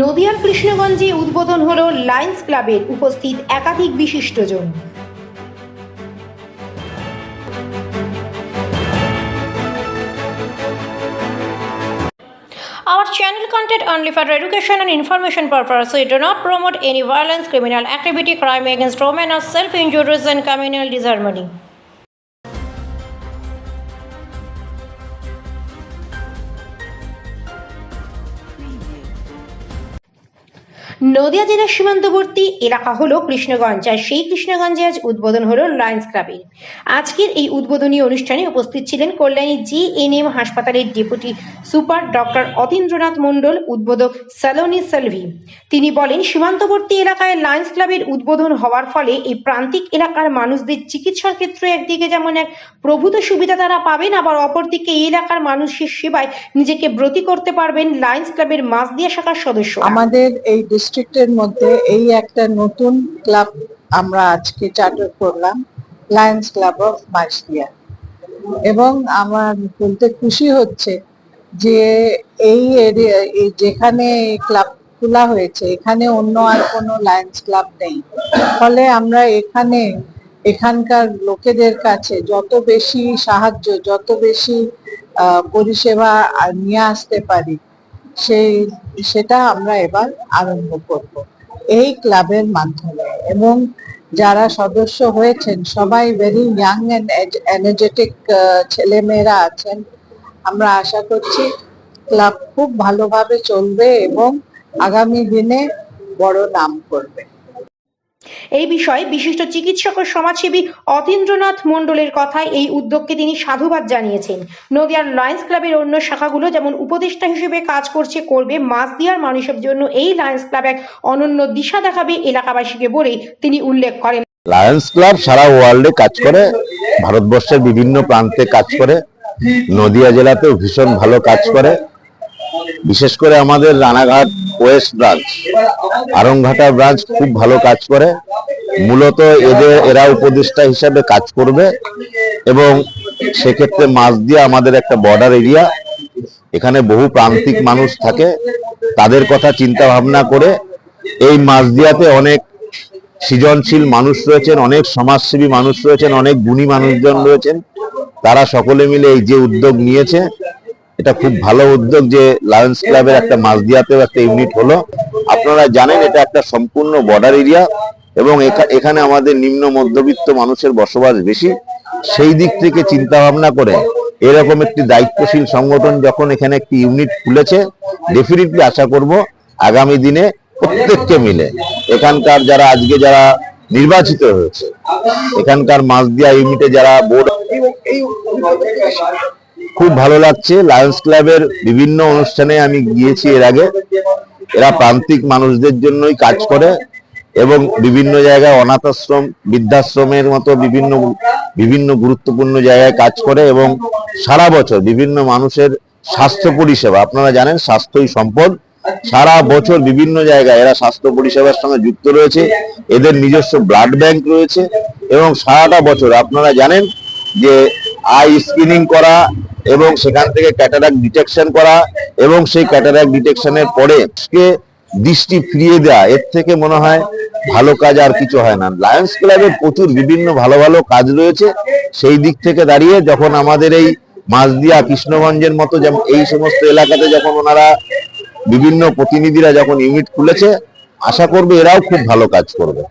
নদিয়ার কৃষ্ণগঞ্জে উদ্বোধন হলো লায়ন্স ক্লাবের উপস্থিত একাধিক বিশিষ্টজন Our channel content only for education and information purpose. We do not promote any violence, criminal activity, crime against women, or self-injuries and communal disharmony. Nadia জেলার সীমান্তবর্তী এলাকা হলো কৃষ্ণগঞ্জ, আর সেই কৃষ্ণগঞ্জে আজ উদ্বোধন হলো লায়ন্স ক্লাবের আজকের এই উদ্বোধনী অনুষ্ঠানে উপস্থিত ছিলেন কল্যাণী জি এন এম হাসপাতালের deputy super doctor Atindranath Mondal, উদ্বোধক সালোনি সেলভি। তিনি বলেন, সীমান্তবর্তী এলাকায় লায়ন্স ক্লাবের উদ্বোধন হওয়ার ফলে এই প্রান্তিক এলাকার মানুষদের চিকিৎসার ক্ষেত্রে একদিকে যেমন এক প্রভূত সুবিধা তারা পাবেন, আবার অপরদিকে এই এলাকার মানুষের সেবায় নিজেকে ব্রতী করতে পারবেন লায়ন্স ক্লাবের মাসদিয়া শাখার সদস্য। আমাদের এই ডিস্ট্রিক্টের মধ্যে এই একটা নতুন ক্লাব আমরা আজকে চার্টার করলাম লায়ন্স ক্লাব অফ মাইসিয়া এবং আমার বলতে খুশি হচ্ছে যে এই এরিয়া যেখানে ক্লাব খোলা হয়েছে, এখানে অন্য আর কোনো লায়ন্স ক্লাব নেই। ফলে আমরা এখানে, এখানকার লোকেদের কাছে যত বেশি সাহায্য, যত বেশি পরিষেবা নিয়ে আসতে পারি সেই, সেটা আমরা এবার আরম্ভ করব। এই ক্লাবের মাধ্যমে এবং যারা সদস্য হয়েছেন, সবাই ভেরি ইয়াং অ্যান্ড এনার্জেটিক ছেলেমেয়েরা আছেন। আমরা আশা করছি ক্লাব খুব ভালোভাবে চলবে এবং আগামী দিনে বড় নাম করবে। এই বিষয়ে বিশিষ্ট চিকিৎসক ও সমাজসেবী অতীন্দ্রনাথ মণ্ডলের কথায় এই উদ্যোগকে তিনি সাধুবাদ জানিয়েছেন। নদিয়ার লায়ন্স ক্লাবের অন্য শাখাগুলো যেমন উপদেষ্টা হিসেবে কাজ করছে, করবে মাসদিয়ার মানুষের জন্য এই লায়ন্স ক্লাব এক অনন্য দিশা দেখাবে এলাকাবাসীকে বলে তিনি উল্লেখ করেন। লায়ন্স ক্লাব সারা ওয়ার্ল্ডে কাজ করে, ভারতবর্ষের বিভিন্ন প্রান্তে কাজ করে, নদিয়া জেলাতেও ভীষণ ভালো কাজ করে। বিশেষ করে আমাদের Ranaghat west branch. Aranghata branch খুব ভালো কাজ করে। মূলত এদের, এরা উপদেষ্টা হিসাবে কাজ করবে এবং সেক্ষেত্রে মাছ দিয়ে আমাদের একটা বর্ডার এরিয়া এখানে বহু প্রান্তিক মানুষ থাকে। তাদের কথা চিন্তা ভাবনা করে এই মাছদিয়াতে অনেক সৃজনশীল মানুষ রয়েছেন, অনেক সমাজসেবী মানুষ রয়েছেন, অনেক গুণী মানুষজন রয়েছেন। তারা সকলে মিলে এই যে উদ্যোগ নিয়েছে এটা খুব ভালো উদ্যোগ যে লায়ন্স ক্লাবের একটা মাঝদিয়াতেও একটা ইউনিট হলো। আপনারা জানেন এটা একটা সম্পূর্ণ বর্ডার এরিয়া এবং এখানে আমাদের নিম্ন মধ্যবিত্ত মানুষের বসবাস বেশি। সেই দিক থেকে চিন্তা ভাবনা করে এরকম একটি দায়িত্বশীল সংগঠন যখন এখানে একটি ইউনিট খুলেছে ডেফিনেটলি আশা করব আগামী দিনে প্রত্যেককে মিলে। এখানকার যারা, আজকে যারা নির্বাচিত হয়েছে, এখানকার মাঝদিয়া ইউনিটে যারা বোর্ড খুব ভালো লাগছে। লায়ন্স ক্লাবের বিভিন্ন অনুষ্ঠানে আমি গিয়েছি এর আগে। এরা প্রান্তিক মানুষদের জন্যই কাজ করে এবং বিভিন্ন জায়গায় অনাথ আশ্রম বৃদ্ধাশ্রমের মতো বিভিন্ন বিভিন্ন গুরুত্বপূর্ণ জায়গায় কাজ করে এবং সারা বছর বিভিন্ন মানুষের স্বাস্থ্য পরিষেবা, আপনারা জানেন স্বাস্থ্যই সম্পদ, সারা বছর বিভিন্ন জায়গায় এরা স্বাস্থ্য পরিষেবার সঙ্গে যুক্ত রয়েছে। এদের নিজস্ব ব্লাড ব্যাংক রয়েছে এবং সারাটা বছর আপনারা জানেন যে আই স্ক্রিনিং করা এবং সেখান থেকে ক্যাটারাক ডিটেকশন করা এবং সেই ক্যাটারাক্ট ডিটেকশনের পরে দৃষ্টি ফিরিয়ে দেওয়া এর থেকে মনে হয় ভালো কাজ আর কিছু হয় না। লায়ন্স ক্লাবের প্রচুর বিভিন্ন ভালো ভালো কাজ রয়েছে, সেই দিক থেকে দাঁড়িয়ে যখন আমাদের এই মাঝদিয়া কৃষ্ণগঞ্জের মতো যেমন এই সমস্ত এলাকাতে যখন ওনারা বিভিন্ন প্রতিনিধিরা যখন ইউনিট খুলেছে, আশা করবে এরাও খুব ভালো কাজ করবে।